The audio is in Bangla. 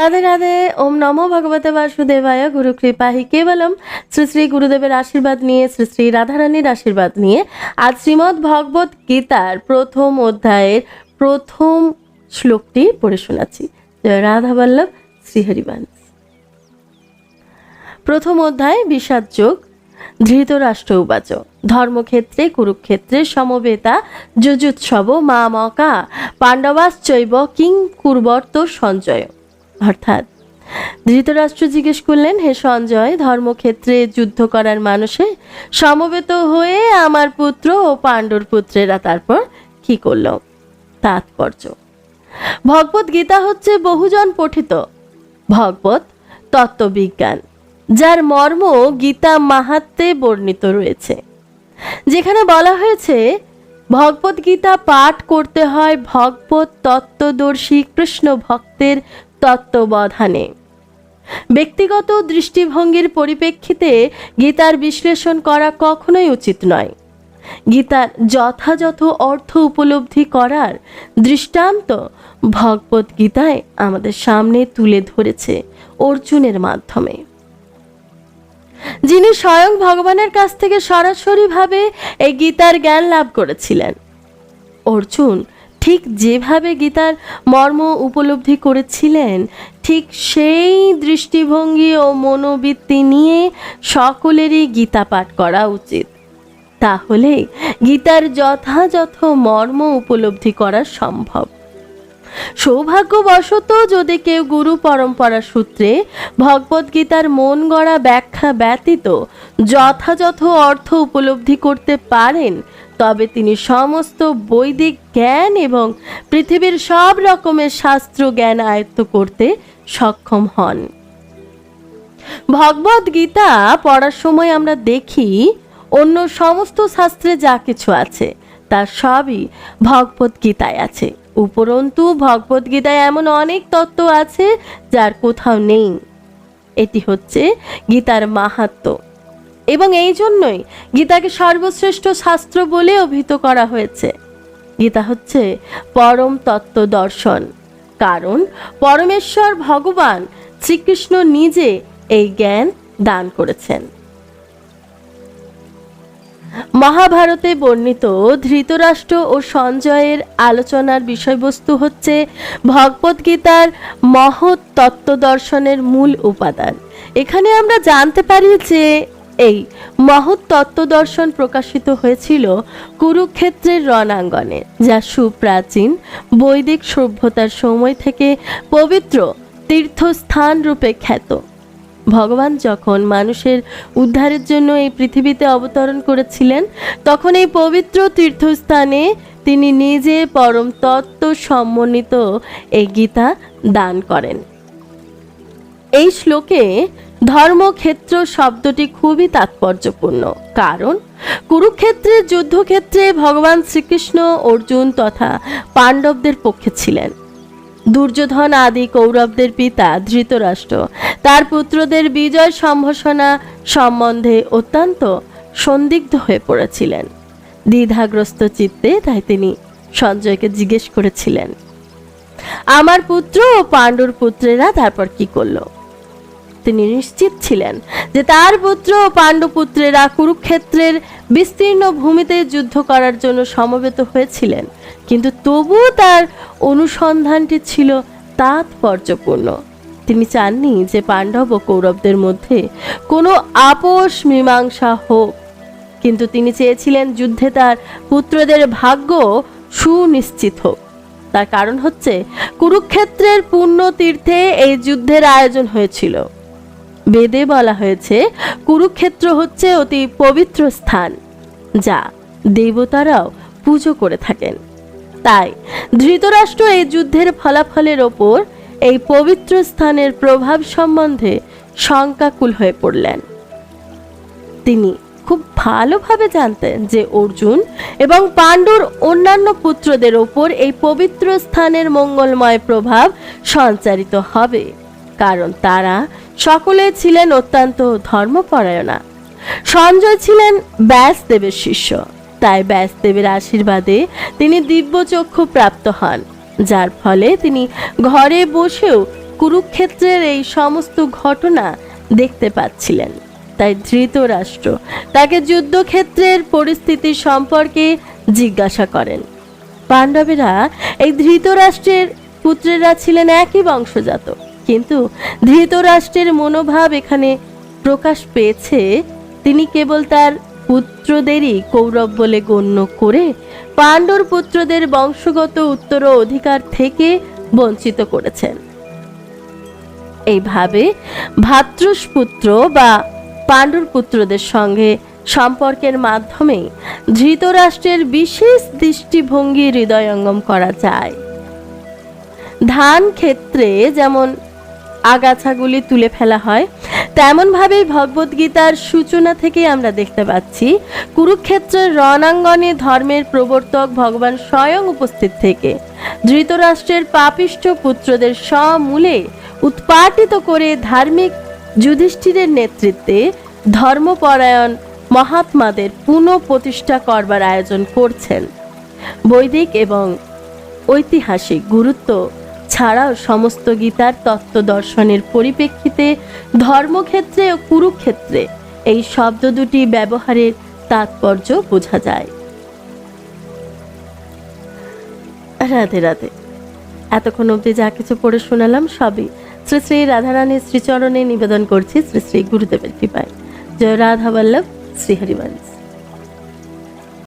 রাধে রাধে, ওম নমো ভগবতে বাসুদেবায়, গুরু কৃপাহি কেবলম। শ্রী শ্রী গুরুদেবের আশীর্বাদ নিয়ে, শ্রী শ্রী রাধারানীর আশীর্বাদ নিয়ে আজ শ্রীমদ্ ভগবত গীতার প্রথম অধ্যায়ের প্রথম শ্লোকটি পড়ে শোনাচ্ছি। রাধা বল্লভ, শ্রীহরিবংশ। প্রথম অধ্যায়, বিষাদ যোগ, ধৃতরাষ্ট্র উবাচ। ধর্মক্ষেত্রে, কুরুক্ষেত্রে, সমবেতা, যুজুৎসব, মা মকা, পাণ্ডবাশ্চৈব, কিং কুর্বর্ত সঞ্জয় অর্থাৎ ধৃতরাষ্ট্র জিজ্ঞেস করলেন, হে সঞ্জয়, ধর্মক্ষেত্রে যুদ্ধ করার মানুষে সমবেত হয়ে আমার পুত্র ও পাণ্ডুর পুত্রেরা তারপর কি করল? তাৎপর্য। ভগবত গীতা হচ্ছে বহুজন পঠিত। ভগবত তত্ত্ববিজ্ঞান, যার মর্ম গীতা মাহাত্মে বর্ণিত রয়েছে। যেখানে বলা হয়েছে, ভগবত গীতা পাঠ করতে হয় ভগবত তত্ত্বদর্শী কৃষ্ণ ভক্তের তত্ত্ববধানে। ব্যক্তিগত দৃষ্টিভঙ্গির পরিপ্রেক্ষিতে গীতার বিশ্লেষণ করা কখনোই উচিত নয়। গীতার যথাযথ অর্থ উপলব্ধি করার দৃষ্টান্ত ভগবত গীতায় আমাদের সামনে তুলে ধরেছে অর্জুনের মাধ্যমে। যিনি স্বয়ং ভগবানের কাছ থেকে সরাসরিভাবে এই গীতার জ্ঞান লাভ করেছিলেন। অর্জুন ঠিক যেভাবে গীতার মর্ম উপলব্ধি করেছিলেন, ঠিক সেই দৃষ্টিভঙ্গি ও মনোবৃত্তি নিয়ে সকলেরই গীতা পাঠ করা উচিত। তাহলে গীতার যথাযথ মর্ম উপলব্ধি করা সম্ভব। সৌভাগ্যবশত যদি কেউ গুরু পরম্পরা সূত্রে ভগবদ্গীতার মন গড়া ব্যাখ্যা ব্যতীত যথাযথ অর্থ উপলব্ধি করতে পারেন তবে তিনি সমস্ত বৈদিক জ্ঞান এবং পৃথিবীর সব রকমের শাস্ত্র জ্ঞান আয়ত্ত করতে সক্ষম হন। ভগবদ গীতা পড়ার সময় আমরা দেখি, অন্য সমস্ত শাস্ত্রে যা কিছু আছে, তা সবই ভগবত গীতায় আছে। উপরন্তু, ভগবত গীতায় এমন অনেক তত্ত্ব আছে, যার কোথাও নেই। এটি হচ্ছে গীতার মাহাত্ম। এবং এই জন্যই গীতাকে সর্বশ্রেষ্ঠ শাস্ত্র বলে অভিহিত করা হয়েছে। গীতা হচ্ছে পরম তত্ত্ব দর্শন। কারণ পরমেশ্বর ভগবান শ্রীকৃষ্ণ নিজে এই জ্ঞান দান করেছেন। মহাভারতে বর্ণিত ধৃতরাষ্ট্র ও সঞ্জয়ের আলোচনার বিষয়বস্তু হচ্ছে ভগবদ্গীতার মহৎ তত্ত্ব দর্শনের মূল উপাদান। এখানে আমরা জানতে পারি যে এই মহৎ তত্ত্বদর্শন প্রকাশিত হয়েছিল কুরুক্ষেত্রের রণাঙ্গনে, যা সুপ্রাচীন বৈদিক সভ্যতার সময় থেকে পবিত্র তীর্থস্থান রূপে খ্যাত। ভগবান যখন মানুষের উদ্ধারের জন্য এই পৃথিবীতে অবতরণ করেছিলেন, তখন এই পবিত্র তীর্থস্থানে তিনি নিজে পরম তত্ত্ব সম্মন্বিত এই গীতা দান করেন। এই শ্লোকে ধর্মক্ষেত্র শব্দটি খুবই তাৎপর্যপূর্ণ। কারণ কুরুক্ষেত্রের যুদ্ধক্ষেত্রে ভগবান শ্রীকৃষ্ণ, অর্জুন তথা পাণ্ডবদের পক্ষে ছিলেন। দুর্যোধন আদি কৌরবদের পিতা, ধৃতরাষ্ট্র, তার পুত্রদের বিজয় সম্ভাষণা সম্বন্ধে অত্যন্ত সন্দিগ্ধ হয়ে পড়েছিলেন। দ্বিধাগ্রস্ত চিত্তে তাই তিনি সঞ্জয়কে জিজ্ঞেস করেছিলেন, আমার পুত্র ও পাণ্ডুর পুত্রেরা তারপর কি করল? তিনি নিশ্চিত ছিলেন যে তার পুত্র ও পাণ্ডুপুত্রেরা কুরুক্ষেত্রের বিস্তীর্ণ ভূমিতে যুদ্ধ করার জন্য সমবেত হয়েছিলেন। কিন্তু তবুও তার অনুসন্ধানটি ছিল তাৎপর্যপূর্ণ। তিনি চাননি যে পাণ্ডব ও কৌরবদের মধ্যে কোনো আপোষ, মীমাংসা হোক। কিন্তু তিনি চেয়েছিলেন যুদ্ধে তার পুত্রদের ভাগ্য সুনিশ্চিত হোক। তার কারণ হচ্ছে, কুরুক্ষেত্রের পূর্ণ তীর্থে এই যুদ্ধের আয়োজন হয়েছিল। বেদে বলা হয়েছে, কুরুক্ষেত্র হচ্ছে অতি পবিত্র স্থান, যা দেবতারাও পুজো করে থাকেন। তাই ধৃতরাষ্ট্র এই যুদ্ধের ফলাফলের ওপর এই পবিত্র স্থানের প্রভাব সম্বন্ধে শঙ্কাকুল হয়ে পড়লেন। তিনি খুব ভালোভাবে জানতেন যে অর্জুন এবং পাণ্ডুর অন্যান্য পুত্রদের ওপর এই পবিত্র স্থানের মঙ্গলময় প্রভাব সঞ্চারিত হবে, কারণ তারা সকলে ছিলেন অত্যন্ত ধর্মপরায়ণা। সঞ্জয় ছিলেন ব্যাসদেবের শিষ্য। তাই ব্যাসদেবের আশীর্বাদে তিনি দিব্যচক্ষু প্রাপ্ত হন, যার ফলে তিনি ঘরে বসেও কুরুক্ষেত্রের এই সমস্ত ঘটনা দেখতে পাচ্ছিলেন। তাই ধৃতরাষ্ট্র তাকে যুদ্ধক্ষেত্রের পরিস্থিতি সম্পর্কে জিজ্ঞাসা করেন। পাণ্ডবেরা এই ধৃতরাষ্ট্রের পুত্রেরা ছিলেন একই বংশজাত কিন্তু ধৃতরাষ্ট্রের মনোভাব এখানে প্রকাশ পেয়েছে। তিনি কেবল তার পুত্রদেরই কৌরব বলে গণ্য করে পাণ্ডর পুত্রদের বংশগত উত্তর অধিকার থেকে বঞ্চিত করেছেন। এইভাবে ভাতৃষ্পুত্র বা পাণ্ডুর পুত্রদের সঙ্গে সম্পর্কের মাধ্যমে ধৃতরাষ্ট্রের বিশেষ দৃষ্টিভঙ্গি হৃদয়ঙ্গম করা যায়। ধান ক্ষেত্রে যেমন আগাছাগুলি তুলে ফেলা হয়। তেমনভাবে ভগবদ্গীতার সূচনা থেকে আমরা দেখতে পাচ্ছি, কুরুক্ষেত্রের রণাঙ্গনে ধর্মের প্রবর্তক ভগবান স্বয়ং উপস্থিত থেকে। ধৃতরাষ্ট্রের পাপিষ্ঠ পুত্রদের সমূলে উৎপাটিত করে ধার্মিক যুধিষ্ঠিরের নেতৃত্বে ধর্মপরায়ণ মহাত্মাদের পুনঃ প্রতিষ্ঠা করবার আয়োজন করছেন। বৈদিক এবং ঐতিহাসিক গুরুত্ব ছাড়াও সমস্ত গীতার তত্ত্ব দর্শনের পরিপ্রেক্ষিতে ধর্মক্ষেত্রে ও কুরুক্ষেত্রে এই শব্দ দুটি ব্যবহারের তাৎপর্য বোঝা যায়। রাধে রাধে। এতক্ষণ অবধি যা কিছু পড়ে শোনালাম সবই শ্রী শ্রী রাধারানীর শ্রীচরণে নিবেদন করছি শ্রী শ্রী গুরুদেবের কৃপায়। জয় রাধা বল্লভ